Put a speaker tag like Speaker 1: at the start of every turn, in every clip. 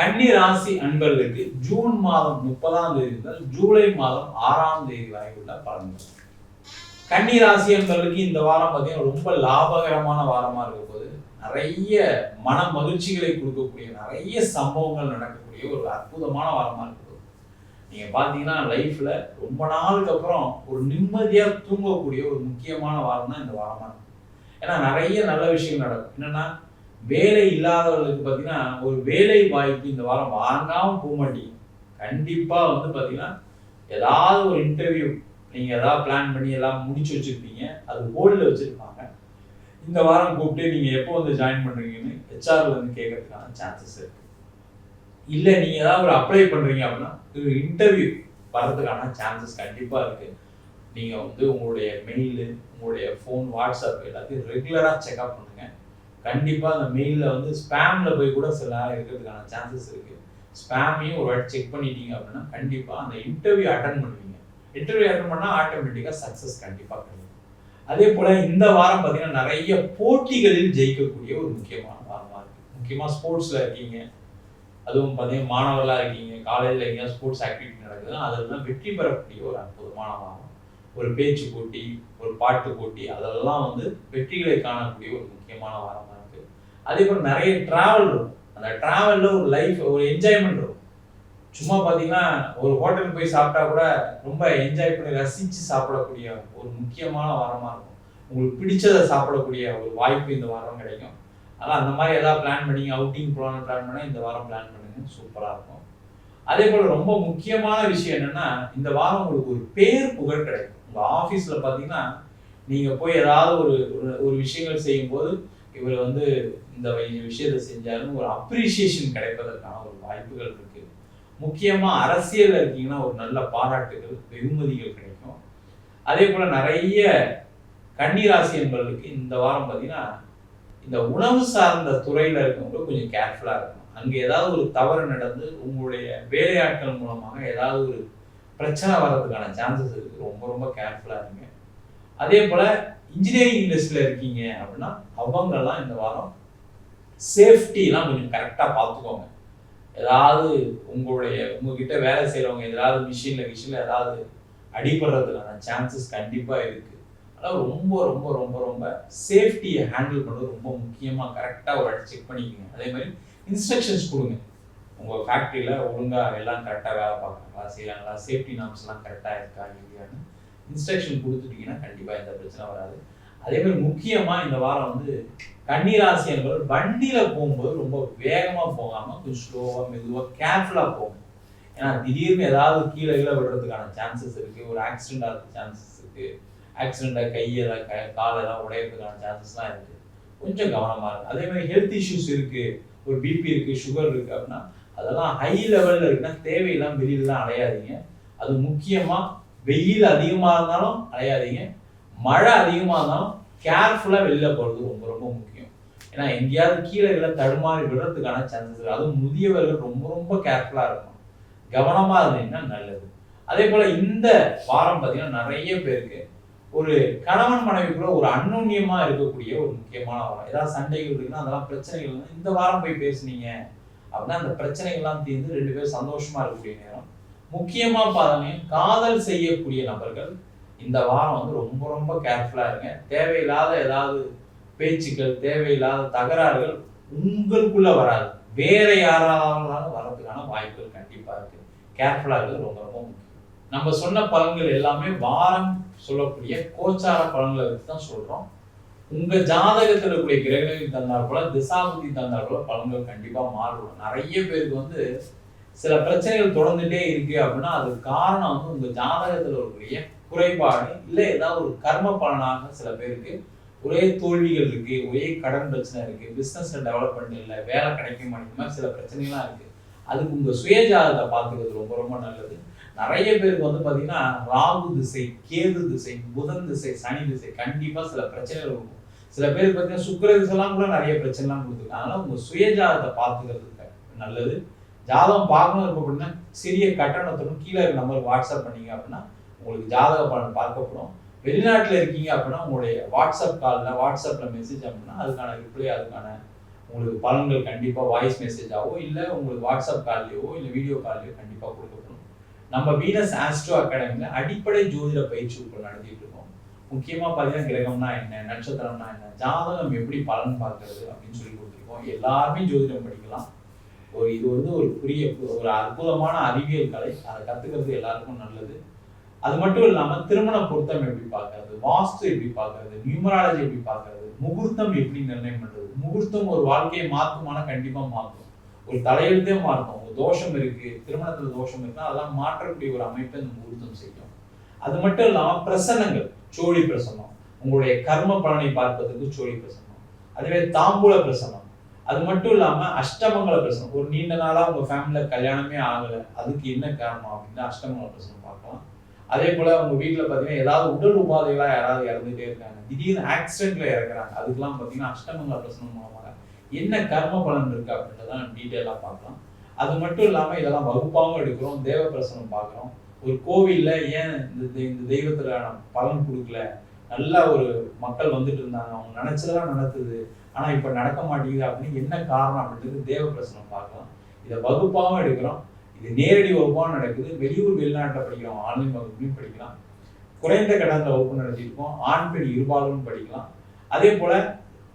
Speaker 1: கன்னி ராசி அன்பர்களுக்கு ஜூன் மாதம் முப்பதாம் தேதி முதல் ஜூலை மாதம் ஆறாம் தேதி வரை உள்ள பலன்கள். கன்னி ராசி அன்பர்களுக்கு இந்த வாரம் பார்த்தீங்கன்னா ரொம்ப லாபகரமான வாரமா இருக்க போது நிறைய மன மகிழ்ச்சிகளை கொடுக்கக்கூடிய நிறைய சம்பவங்கள் நடக்கக்கூடிய ஒரு அற்புதமான வாரமா இருக்க போது நீங்க பாத்தீங்கன்னா லைஃப்ல ரொம்ப நாளுக்கு அப்புறம் ஒரு நிம்மதியா தூங்கக்கூடிய ஒரு முக்கியமான வாரம் தான் இந்த வாரமா இருக்கும் ஏன்னா நிறைய நல்ல விஷயங்கள் நடக்கும். என்னன்னா வேலை இல்லாதவர்களுக்கு பார்த்தீங்கன்னா ஒரு வேலை வாய்ப்பு இந்த வாரம் வாங்காமல் போக மாட்டீங்க கண்டிப்பாக வந்து பார்த்தீங்கன்னா ஏதாவது ஒரு இன்டர்வியூ நீங்கள் ஏதாவது பிளான் பண்ணி எல்லாம் முடிச்சு வச்சுருப்பீங்க. அது ஹோல்டில் வச்சிருப்பாங்க. இந்த வாரம் கூப்பிட்டு நீங்கள் எப்போ வந்து ஜாயின் பண்ணுறீங்கன்னு ஹெச்ஆரில் வந்து கேட்கறதுக்கான சான்சஸ் இருக்குது இல்லை நீங்கள் ஏதாவது ஒரு அப்ளை பண்ணுறீங்க அப்படின்னா ஒரு இன்டர்வியூ வர்றதுக்கான சான்சஸ் கண்டிப்பாக இருக்குது நீங்கள் வந்து உங்களுடைய மெயிலு உங்களுடைய ஃபோன் வாட்ஸ்அப் எல்லாத்தையும் ரெகுலராக செக்அப் பண்ணுங்கள் கண்டிப்பாக அந்த மெயில்ல வந்து ஸ்பேமில் போய் கூட சில நேரம் இருக்கிறதுக்கான சான்சஸ் இருக்குது ஸ்பேமையும் ஒரு வாட்டி செக் பண்ணிட்டீங்க அப்படின்னா கண்டிப்பாக அந்த இன்டர்வியூ அட்டன் பண்ணுவீங்க. இன்டர்வியூ அட்டன் பண்ணால் ஆட்டோமேட்டிக்காக சக்ஸஸ் கண்டிப்பாக கிடைக்கும். அதே போல் இந்த வாரம் பார்த்தீங்கன்னா நிறைய போட்டிகளில் ஜெயிக்கக்கூடிய ஒரு முக்கியமான வாரமாக இருக்குது முக்கியமாக ஸ்போர்ட்ஸில் இருக்கீங்க. அதுவும் பார்த்தீங்கன்னா மாணவர்களாக இருக்கீங்க. காலேஜில் எங்கேயாவது ஸ்போர்ட்ஸ் ஆக்டிவிட்டி நடக்குதுன்னா அதெல்லாம் வெற்றி பெறக்கூடிய ஒரு அற்புதமான வாரம். ஒரு பேச்சு போட்டி ஒரு பாட்டு போட்டி அதெல்லாம் வந்து வெற்றிகளை காணக்கூடிய ஒரு முக்கியமான வாரமாக இருக்குது அதே போல் நிறைய ட்ராவல் இருக்கும். அந்த ட்ராவலில் ஒரு லைஃப் ஒரு என்ஜாய்மெண்ட் இருக்கும். சும்மா பார்த்தீங்கன்னா ஒரு ஹோட்டலுக்கு போய் சாப்பிட்டா கூட ரொம்ப என்ஜாய் பண்ணி ரசித்து சாப்பிடக்கூடிய ஒரு முக்கியமான வாரமாக இருக்கும். உங்களுக்கு பிடிச்சதை சாப்பிடக்கூடிய ஒரு வாய்ப்பு இந்த வாரம் கிடைக்கும். அதனால் அந்த மாதிரி எதாவது பிளான் பண்ணிங்க அவுட்டிங் போகலான்னு பிளான் பண்ணால் இந்த வாரம் பிளான் பண்ணுங்க. சூப்பராக இருக்கும். அதே போல் ரொம்ப முக்கியமான விஷயம் என்னென்னா இந்த வாரம் உங்களுக்கு ஒரு பேர் புகழ் கிடைக்கும். உங்கள் ஆஃபீஸில் பார்த்தீங்கன்னா நீங்கள் போய் ஏதாவது ஒரு ஒரு- ஒரு விஷயங்கள் செய்யும்போது இவர் வந்து இந்த விஷயத்தை செஞ்சாலும் ஒரு அப்ரிசியேஷன் கிடைப்பதற்கான ஒரு வாய்ப்புகள் இருக்குது முக்கியமாக அரசியலில் இருக்கீங்கன்னா ஒரு நல்ல பாராட்டுகள் வெகுமதிகள் கிடைக்கும். அதே போல் நிறைய கன்னிராசி என்பவர்களுக்கு இந்த வாரம் பார்த்தீங்கன்னா இந்த உணவு சார்ந்த துறையில் இருக்கவங்களும் கொஞ்சம் கேர்ஃபுல்லாக இருக்கணும். அங்கே ஏதாவது ஒரு தவறு நடந்து உங்களுடைய வேலையாட்கள் மூலமாக ஏதாவது ஒரு பிரச்சனை வர்றதுக்கான சான்சஸ் இருக்கு ரொம்ப ரொம்ப கேர்ஃபுல்லாக இருங்க. அதே போல் இன்ஜினியரிங் இண்டஸ்ட்ரியில் இருக்கீங்க அப்படின்னா அவங்கெல்லாம் இந்த வாரம் சேஃப்டிலாம் கொஞ்சம் கரெக்டாக பார்த்துக்கோங்க. ஏதாவது உங்களுடைய உங்ககிட்ட வேலை செய்கிறவங்க ஏதாவது மிஷினில் மிஷினில் ஏதாவது அடிபடுறதுக்கான சான்சஸ் கண்டிப்பாக இருக்குது அதனால் ரொம்ப ரொம்ப ரொம்ப ரொம்ப சேஃப்டியை ஹேண்டில் பண்ணுறது ரொம்ப முக்கியமாக கரெக்டாக ஒரு செக் பண்ணிக்கோங்க. அதே மாதிரி இன்ஸ்ட்ரக்ஷன்ஸ் கொடுங்க. உங்கள் ஃபேக்ட்ரியில் ஒழுங்காக எல்லாம் கரெக்டாக வேலை பார்க்குறாங்களா செய்கிறாங்களா சேஃப்டி நாம்ஸ்லாம் கரெக்டாக இருக்கா இல்லையான்னு இன்ஸ்ட்ரக்ஷன் கொடுத்துட்டீங்கன்னா கண்டிப்பாக எந்த பிரச்சனை வராது. அதே மாதிரி முக்கியமாக இந்த வாரம் வந்து கன்னிராசி என்பவர் வண்டியில் போகும்போது ரொம்ப வேகமாக போகாமல் கொஞ்சம் ஸ்லோவாக மெதுவாக கேர்ஃபுல்லாக போகும் ஏன்னா திடீர்னு ஏதாவது கீழே கீழே விடுறதுக்கான சான்சஸ் இருக்குது ஒரு ஆக்சிடென்ட் ஆகிறதுக்கு சான்சஸ் இருக்குது ஆக்சிடெண்ட்டாக கை ஏதாவது க கால் ஏதாவது உடையிறதுக்கான சான்சஸ்லாம் இருக்குது கொஞ்சம் கவனமாக இருக்கும் அதே மாதிரி ஹெல்த் இஷ்யூஸ் இருக்குது ஒரு பிபி இருக்குது சுகர் இருக்குது அப்படின்னா அதெல்லாம் ஹை லெவலில் இருக்குன்னா தேவையெல்லாம் வெளியிலலாம் அலையாதீங்க. அது முக்கியமாக வெயில் அதிகமாக இருந்தாலும் அலையாதீங்க. மழை அதிகமாக இருந்தாலும் கேர்ஃபுல்லாக வெளியில் போகிறது ரொம்ப ரொம்ப முக்கியம். ஏன்னா எங்கேயாவது கீழே கீழே தடுமாறி விடுறதுக்கான சான்சஸ் இருக்கு. அதுவும் முதியவர்கள் ரொம்ப ரொம்ப கேர்ஃபுல்லாக இருக்கணும். கவனமாக இருந்தீங்கன்னா நல்லது. அதே போல் இந்த வாரம் பார்த்தீங்கன்னா நிறைய பேருக்கு ஒரு கணவன் மனைவிக்குள்ள ஒரு அந்நுண்ணியமா இருக்கக்கூடிய ஒரு முக்கியமான வாரம். ஏதாவது சண்டைகள் இருக்குன்னா அதெல்லாம் பிரச்சனைகள் வந்து இந்த வாரம் போய் பேசுனீங்க. அப்படின்னா அந்த பிரச்சனைகள்லாம் தீர்ந்து ரெண்டு பேரும் சந்தோஷமா இருக்கக்கூடிய நேரம். முக்கியமா பாருங்க காதல் செய்யக்கூடிய நபர்கள் இந்த வாரம் வந்து ரொம்ப ரொம்ப கேர்ஃபுல்லா இருங்க. தேவையில்லாத ஏதாவது பேச்சுக்கள் தேவையில்லாத தகராறுகள் உங்களுக்குள்ள வராது. வேற யாராலும் வர்றதுக்கான வாய்ப்புகள் கண்டிப்பா இருக்கு. கேர்ஃபுல்லா இருக்கிறது ரொம்ப ரொம்ப முக்கியம். நம்ம சொன்ன பலன்கள் எல்லாமே வாரம் சொல்லக்கூடிய கோச்சார பலன்களை வச்சு தான் சொல்றோம். உங்க ஜாதகத்தில் இருக்கக்கூடிய கிரகங்கள் தந்தால் போல திசாபதி தந்தால் போல பலன்கள் கண்டிப்பா மாறுபடும். நிறைய பேருக்கு வந்து சில பிரச்சனைகள் தொடர்ந்துட்டே இருக்கு அப்படின்னா அதுக்கு காரணம் வந்து உங்க ஜாதகத்துல இருக்கக்கூடிய குறைபாடு இல்லை ஏதாவது ஒரு கர்ம பலனாக சில பேருக்கு ஒரே தோல்விகள் இருக்கு ஒரே கடன் பிரச்சனை இருக்கு பிசினஸ்ல டெவலப்மெண்ட் இல்லை வேலை கிடைக்க மாட்டேங்குது மாதிரி சில பிரச்சனைகள்லாம் இருக்கு. அதுக்கு உங்க சுயஜாதத்தை பார்த்துக்கிறது ரொம்ப ரொம்ப நல்லது. நிறைய பேருக்கு வந்து பார்த்தீங்கன்னா ராகு திசை கேது திசை புதன் திசை சனி திசை கண்டிப்பாக சில பிரச்சனைகள் இருக்கும். சில பேருக்கு பார்த்தீங்கன்னா சுக்கர திசைலாம் கூட நிறைய பிரச்சனைலாம் கொடுத்துருக்காங்க அதனால் உங்கள் சுயஜாதத்தை பார்த்துக்கிறது நல்லது. ஜாதகம் பார்க்கணும் இருக்கும் அப்படின்னா சிறிய கட்டணத்துடன் கீழே இருக்க நம்பர் வாட்ஸ்அப் பண்ணீங்க அப்படின்னா உங்களுக்கு ஜாதக பலன் பார்க்கப்படும் வெளிநாட்டில் இருக்கீங்க அப்படின்னா உங்களுடைய வாட்ஸ்அப் காலில் வாட்ஸ்அப்பில் மெசேஜ் அப்படின்னா அதுக்கான ரிப்ளை அதுக்கான உங்களுக்கு பலன்கள் கண்டிப்பாக வாய்ஸ் மெசேஜாவோ இல்லை உங்களுக்கு வாட்ஸ்அப் கால்லையோ இல்லை வீடியோ கால்லையோ கண்டிப்பாக கொடுக்கப்படும். நம்ம வீனஸ் ஆஸ்ட்ரோ அகாடமியில் அடிப்படை ஜோதிட பயிற்சி வகுப்பு நடத்திட்டு இருக்கோம். முக்கியமா பாத்தீங்கன்னா கிரகம்னா என்ன நட்சத்திரம்னா என்ன ஜாதகம் எப்படி பலன் பார்க்கறது அப்படின்னு சொல்லி கொடுத்துருக்கோம். எல்லாருமே ஜோதிடம் படிக்கலாம். ஒரு இது வந்து ஒரு புரிய ஒரு அற்புதமான அறிவியல் கலை. அதை கத்துக்கிறது எல்லாருக்கும் நல்லது. அது மட்டும் இல்லாம திருமண பொருத்தம் எப்படி பார்க்கறது வாஸ்து எப்படி பார்க்கறது நியூமராலஜி எப்படி பார்க்கறது முகூர்த்தம் எப்படி நிர்ணயம் பண்றது முகூர்த்தம் ஒரு வாழ்க்கையை மாற்றுமானா கண்டிப்பா மாற்றும் ஒரு தலையெழுத்தே மாற்றும் தோஷம் இருக்கு திருமணத்துல தோஷம் இருக்குன்னா அதெல்லாம் மாற்றக்கூடிய ஒரு அமைப்பை இந்த முகூர்த்தம் செய்யும் அது மட்டும் இல்லாம பிரசன்னங்கள் சோழி பிரசன்னம். உங்களுடைய கர்ம பலனை பார்ப்பதற்கு சோழி பிரசன்னம். அதுவே தாம்பூல பிரசன்னம். அது மட்டும் இல்லாம அஷ்டமங்கல பிரசனம் ஒரு நீண்ட நாளா உங்க ஃபேமிலியில கல்யாணமே ஆகல. அதுக்கு என்ன காரணம் அப்படின்னா அஷ்டமங்கல பிரசனம் பார்க்கலாம். அதே போல உங்க வீட்டுல பாத்தீங்கன்னா ஏதாவது உடல் உபாதைகளா யாராவது இறந்துட்டே இருக்காங்க. திடீர்னு ஆக்சிடென்ட்ல இறக்குறாங்க. அதுக்கெல்லாம் பாத்தீங்கன்னா அஷ்டமங்கல பிரசனம் மூலமாக என்ன கர்ம பலன் இருக்கு அப்படின்றதான் டீட்டெயிலாக பார்க்கலாம். அது மட்டும் இல்லாமல் இதெல்லாம் வகுப்பாகவும் எடுக்கிறோம் தேவ பிரசனம் பார்க்குறோம். ஒரு கோவிலில் ஏன் இந்த தெ- இந்த தெய்வத்தில் பலன் கொடுக்கல? நல்ல ஒரு மக்கள் வந்துட்டு இருந்தாங்க. அவங்க நினச்சதெல்லாம் நடத்துது ஆனால் இப்போ நடக்க மாட்டேங்குது அப்படின்னு என்ன காரணம் அப்படின்றது தேவ பிரசனம் பார்க்கலாம். இதை வகுப்பாகவும் எடுக்கிறோம். இது நேரடி வகுப்பாகவும் நடக்குது. வெளியூர் வெளிநாட்டில் படிக்கிறோம். ஆன்லைன் வகுப்புலையும் படிக்கலாம். குறைந்த கடந்த வகுப்பு நடத்தியிருக்கோம். ஆண் பெண் இருபாலும் படிக்கலாம். அதே போல்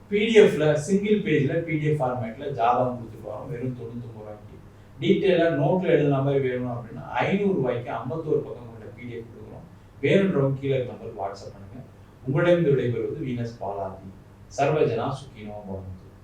Speaker 1: பிடிஎஃப்ல சிங்கிள் பேஜில் பிடிஎஃப் ஃபார்மேட்டில் ஜாதகம் கொடுத்துட்டு வரோம். வெறும் தொண்ணூத்தொம்பது ரூபாய்க்கு. டீட்டெயிலாக நோட்ல எழுதுன மாதிரி வேணும் அப்படின்னா ஐநூறு ரூபாய்க்கு ஐம்பத்தோரு பக்கம் கொண்ட பிடிஎஃப் கொடுக்குறோம். வேணுன்றவங்க கீழே இருக்க நம்பருக்கு வாட்ஸ்அப் பண்ணுங்கள் உங்களிடம் விடைபெறுவது வீனஸ் பாலாதி சர்வஜனா சுக்கினோ பவந்து